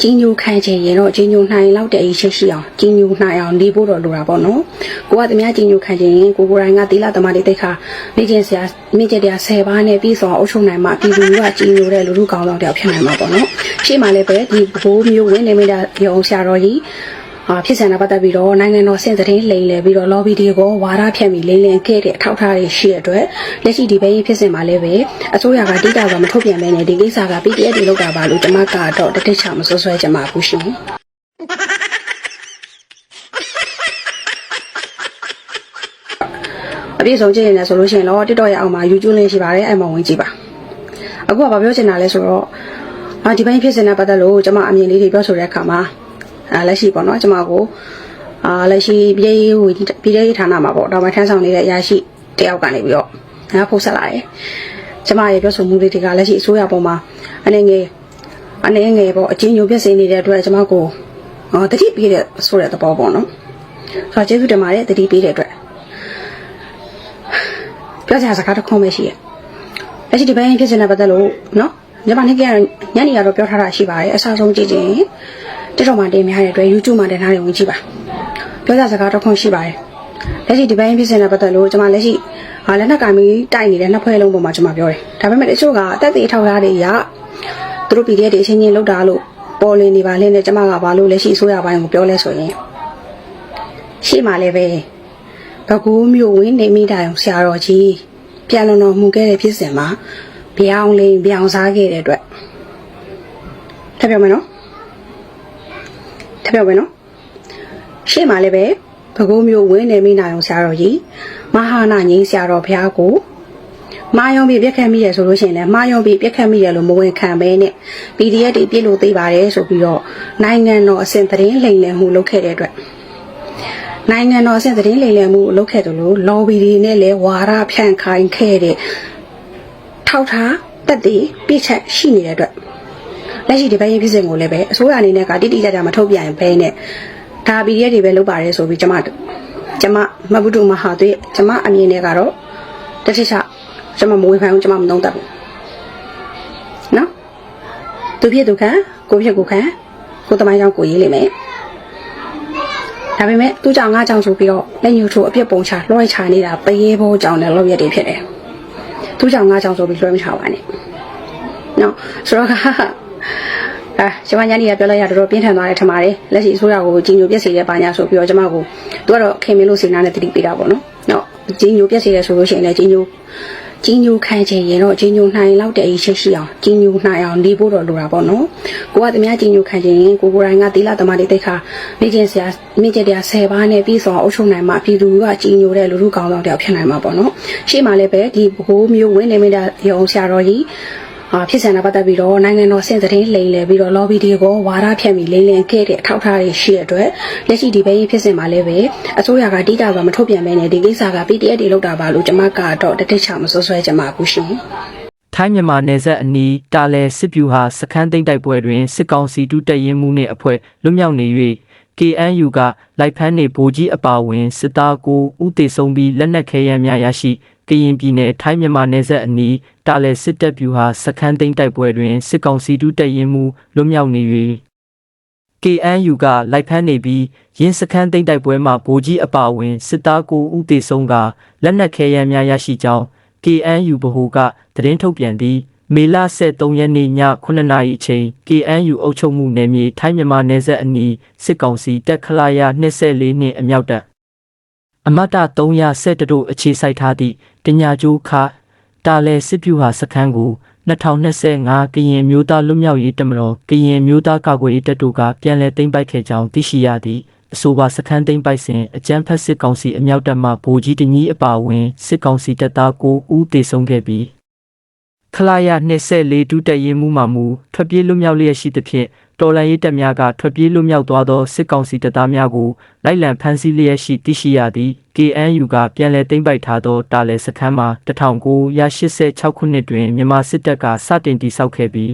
ကြီးညိုခံချင်ရင်တော့ကြီးညိုနိုင်လောက်တဲ့အရေးရှိရှိအောင်ကြီးညိုနိုင်အောင်နေဖို့တော့လိုတာပေါ့နော်ကိုကတမကြီးညိုခံချင်ရင်ကိုကိုရိုင်းကသီလသမားတွေတိတ်ခါမိကျင်ဆရာမိကျင်တရား10ပါးနဲ့ပြီးဆုံးအုပ်ချုပ်နိုင်မှပြည်သူကကြီးညိုတဲ့လူလူကောင်းဆောင်တယောက်ဖြစ်နိုင်မှာပေါ့နော်ရှေ့မှာလည်းပဲဒီဘိုးမျိုးဝင်နေမိတာရုံဆရာတော်ကြီးအာ ဖြစ်စံတာပတ်သက်ပြီးတော့နိုင်ငံတော်စင်သတင်းလိမ်လည်ပြီးတော့ lobby တွေကိုဝါဒဖြန့်ပြီးလိမ်လည်ခဲ့တဲ့အထောက်အထားတွေရှိတဲ့အတွက်လက်ရှိဒီဘဲရင်ဖြစ်စင်မှာလည်းပဲအစိုးရကတိကျစွာမထုတ်ပြန်မဲနဲ့ဒီကိစ္စက PDF တွေလောက်တာပါလို့ကျွန်မကတော့တတိချမဆွဆွဲကြမှာဘူးရှင်အပြည့်စုံကြည့်ရင်လည်းဆိုလို့ရှိရင်တော့ TikTok ရဲ့အောက်မှာ YouTube လေးရှိပါတယ်အဲ့မှာဝင်ကြည့်ပါအခုကဘာပြောချင်တာလဲဆိုတော့အာဒီဘဲရင်ဖြစ်စင်တဲ့ပတ်သက်လို့ကျွန်မအမြင်လေးတွေပြောဆိုတဲ့အခါမှာ အာလက်ရှိပေါ့နော်ကျွန်မကိုအာလက်ရှိပြည်ရေးဝပြည်ရေးဌာနမှာပေါ့တော်မထမ်းဆောင်နေတဲ့အရာရှိတယောက်ကနေပြီးတော့ငါဖုတ်ဆက်လာတယ်ကျမရဲ့ပြောဆိုမှုလေးတွေကလက်ရှိအစိုးရပေါ်မှာအနေငယ်အနေငယ်ပေါ့အချင်းညိုပြည့်စင်နေတဲ့အတွက်ကျမကိုဟောတတိပေးတဲ့ဆိုတဲ့သဘောပေါ့နော်ဆိုတော့ကျေးဇူးတင်ပါတယ်တတိပေးတဲ့အတွက်ပြောစရာစကားတစ်ခုပဲရှိရဲ့လက်ရှိဒီပိုင်းဖြစ်နေတဲ့ပတ်သက်လို့နော်ညမနေ့ကညနေကတော့ပြောထားတာရှိပါတယ်အစားဆုံးကြည့်ချင်း တက်တော်မှာတင်များတဲ့အတွက် YouTube မှာတင်ထားတယ်ဝင်ကြည့်ပါပြောစရာစကားတစ်ခုရှိပါတယ်လက်ရှိဒီပိုင်းဖြစ်နေတဲ့ပတ်သက်လို့ကျွန်မလက်ရှိဟာလက်နက်ကင်ပြီးတိုက်နေတဲ့နှစ်ဖွဲ့လုံးပေါ်မှာကျွန်မပြောတယ်ဒါပေမဲ့တချို့ကအသက်သေးထောက်ထားတွေရသူတို့ PDF တွေအချင်းချင်းလောက်တာလို့ပေါ်လင်းနေပါလင်းနဲ့ကျွန်မကဘာလို့လက်ရှိအစိုးရပိုင်းကိုပြောလဲဆိုရင်ရှေ့မှာလည်းပဲဘကူးမျိုးဝင်းနေမိတာဆရာတော်ကြီးပြန်လုံတော်မူခဲ့တဲ့ဖြစ်စဉ်မှာပြောင်းလိန်ပြောင်းစားခဲ့တဲ့အတွက်ထပ်ပြောမယ်နော် ထပ်ပြောမယ်နော်ရှေ့မှာလည်းပဲဘကိုးမျိုးဝင်းနေမိနိုင်အောင်ဆရာတော်ကြီးမဟာနာငိမ့်ဆရာတော်ဘုရားကိုမာယုံပြီးပြက်ခတ်မိရဆိုလို့ရှိရင်လည်းမာယုံပြီးပြက်ခတ်မိရလို့မဝင်ခံပဲနဲ့ PDF တွေပြစ်လို့သိပါတယ်ဆိုပြီးတော့နိုင်ငံတော်အစဉ်သတင်းလိမ်လည်မှုလုပ်ခဲ့တဲ့အတွက်နိုင်ငံတော်အစဉ်သတင်းလိမ်လည်မှုလုပ်ခဲ့တယ်လို့ lobby တွေနဲ့လည်းဝါရဖြန့်ခိုင်းခဲ့တဲ့ထောက်ထားတက်တည်ပြစ်ချက်ရှိနေတဲ့အတွက် လက်ရှိဒီဘက်ရင်ဖြစ်စဉ်ကိုလည်းပဲအစိုးရအနေနဲ့ကတိတိကျကျမထုတ်ပြန်ဘဲနဲ့ဒါ PDF တွေပဲလုပ်ပါတယ်ဆိုပြီးကျမကျမမဘုဒ္ဓမဟာသွေးကျမအမြင်နဲ့ကတော့တစ်ချက်ချကျမမဝေဖန်ဘူးကျမမနှုံးတတ်ဘူးနော်သူဖြစ်သူခံကိုဖြစ်ကိုခံကိုတမိုင်းကြောင့်ကိုရေးလိမ့်မယ်ဒါပေမဲ့သူ့ကြောင့်ငါကြောင့်ဆိုပြီးတော့လက်ညှိုးထိုးအပြစ်ပုံချလွှဲချနေတာပရေးဘောကြောင့်လည်းလောက်ရက်တွေဖြစ်တယ်သူ့ကြောင့်ငါကြောင့်ဆိုပြီးလွှဲမချပါနဲ့နော်ဆိုတော့က အာကျွန်မညနေကပြောလိုက်ရတော့ပြင်းထန်သွားတယ်ထင်ပါတယ်လက်ရှိအစိုးရကိုကြီးညိုပြက်စီတဲ့ပါညာဆိုပြီးတော့ကျွန်မကိုသူကတော့ခင်မင်းလို့စေနာနဲ့တတိပေးတာပေါ့နော်နော်ကြီးညိုပြက်စီတယ်ဆိုလို့ရှိရင်လည်းကြီးညိုကြီးညိုခံချင်ရင်တော့ကြီးညိုနိုင်လောက်တဲ့အရေးရှိရှိအောင်ကြီးညိုနိုင်အောင်နေဖို့တော့လိုတာပေါ့နော်ကိုကတမကြီးညိုခံချင်ရင်ကိုကိုရိုင်းကသီလသမားတွေတိတ်ခါမိကျင်ဆရာမိကျင်တရား10ပါးနဲ့ပြီးဆုံးအုပ်ချုပ်နိုင်မှပြည်သူကကြီးညိုတဲ့လူလူကောင်းဆောင်တယောက်ဖြစ်နိုင်မှာပေါ့နော်ရှေ့မှာလည်းပဲဒီဘိုးမျိုးဝင်နေမိတာရုံဆရာတော်ကြီးအာ ဖြစ်စံတာပတ်သက်ပြီးတော့နိုင်ငံတော်စင်သတင်းလိမ်လည်ပြီးတော့ lobby တွေကိုဝါဒဖြန့်ပြီးလိမ်လည်ခဲ့တဲ့အထောက်အထားတွေရှိတဲ့အတွက်လက်ရှိဒီဘဲရင်ဖြစ်စင်မှာလည်းပဲအစိုးရကတိကျစွာမထုတ်ပြန်မဲနဲ့ဒီကိစ္စက PDF တွေလောက်တာပါလို့ကျွန်မကတော့တတိချမဆွဆွဲကြမှာဘူးရှင်ထိုင်းမြန်မာနယ်စပ်အနီးတာလဲစစ်ပြူဟာစခန်းသိမ်းတိုက်ပွဲတွင်စစ်ကောင်စီတူတက်ရင်မှုနှင့်အဖွဲ့လွတ်မြောက်နေ၍ KNU ကလိုက်ဖမ်းနေဗိုလ်ကြီးအပါအဝင်စစ်သားကိုဦးတေဆုံးပြီးလက်နက်ခဲယမ်းများရရှိ ကရင်ပြည်နယ်ထိုင်းမြန်မာနယ်စပ်အနီးတာလဲစစ်တပ်ပြူဟာစခန်းသိမ်းတိုက်ပွဲတွင်စစ်ကောင်စီတူတက်ရင်မှုလွတ်မြောက်နေ၍ KNU ကလိုက်ဖမ်းနေပြီးရင်းစခန်းသိမ်းတိုက်ပွဲမှာဗိုလ်ကြီးအပါအဝင်စစ်သားကိုဦးတေဆုံးကလက်နက်ခဲယမ်းများရရှိကြောင်း KNU ဗဟိုကသတင်းထုတ်ပြန်ပြီးမေလ23ရက်နေ့ည9:00နာရီအချိန် KNU အုပ်ချုပ်မှုနယ်မြေထိုင်းမြန်မာနယ်စပ်အနီးစစ်ကောင်စီတပ်ခလာရ24နှင့်အမြောက်တပ် အမတ်တ312တို့အခြေစိုက်ထားသည့်တညာကျိုးခတာလဲစစ်ပြူဟာစခန်းကို2025ကရင်မျိုးသားလွတ်မြောက်ရေးတမတော်ကရင်မျိုးသားကာကွယ်ရေးတပ်တို့ကပြန်လည်သိမ်းပိုက်ခဲ့ကြောင်းသိရှိရသည့်အဆိုပါစခန်းသိမ်းပိုက်စဉ်အကြမ်းဖက်စစ်ကောင်စီအမြောက်တပ်မှဗိုလ်ကြီးတကြီးအပါအဝင်စစ်ကောင်စီတပ်သား9ဦးသေဆုံးခဲ့ပြီးခလာရ24ဒုတက်ရင်မှုမှမူထွက်ပြေးလွတ်မြောက်လျက်ရှိသဖြင့် တော်လန်ရေးတပ်များကထွက်ပြေးလွတ်မြောက်သွားသောစစ်ကောင်စီတပ်သားများကိုလိုက်လံဖမ်းဆီးလျက်ရှိသိရှိရသည့် KNU ကပြန်လည်သိမ်းပိုက်ထားသောတာလယ်စခန်းမှာ1986ခုနှစ်တွင်မြန်မာစစ်တပ်ကစတင်တည်ဆောက်ခဲ့ပြီး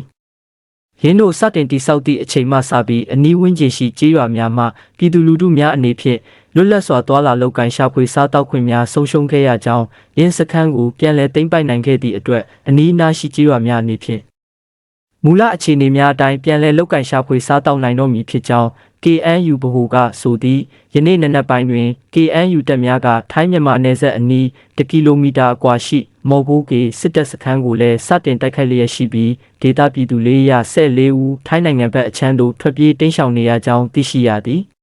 ရင်းတို့စတင်တိဆောက်သည့်အချိန်မှစပြီးအနီးဝန်းကျင်ရှိကြေးရွာများမှပြည်သူလူထုများအနေဖြင့်လွတ်လပ်စွာသွာလာလောက်ကန်ရှာဖွေစားတောက်ခွင့်များဆုံးရှုံးခဲ့ရကြောင်းရင်းစခန်းကိုပြန်လည်သိမ်းပိုက်နိုင်ခဲ့သည့်အတွက်အနီးအနားရှိကြေးရွာများအနေဖြင့် မူလအခြေအနေများအတိုင်းပြန်လည်လုတ်ကင်ရှာဖွေစားတောက်နိုင်တော့မည်ဖြစ်ကြောင်း KNU ဗဟိုကဆိုသည့်ယနေ့နံနက်ပိုင်းတွင် KNU တပ်များကထိုင်းမြန်မာနယ်စပ်အနီး1ကီလိုမီတာအကွာရှိမော်ဘိုးကေစစ်တပ်စခန်းကိုလည်းစတင်တိုက်ခိုက်လျက်ရှိပြီးဒေသပြည်သူ414ဦးထိုင်းနိုင်ငံဘက်အချမ်းသို့ထွက်ပြေးတိမ်းရှောင်နေရကြောင်းသိရှိရသည်။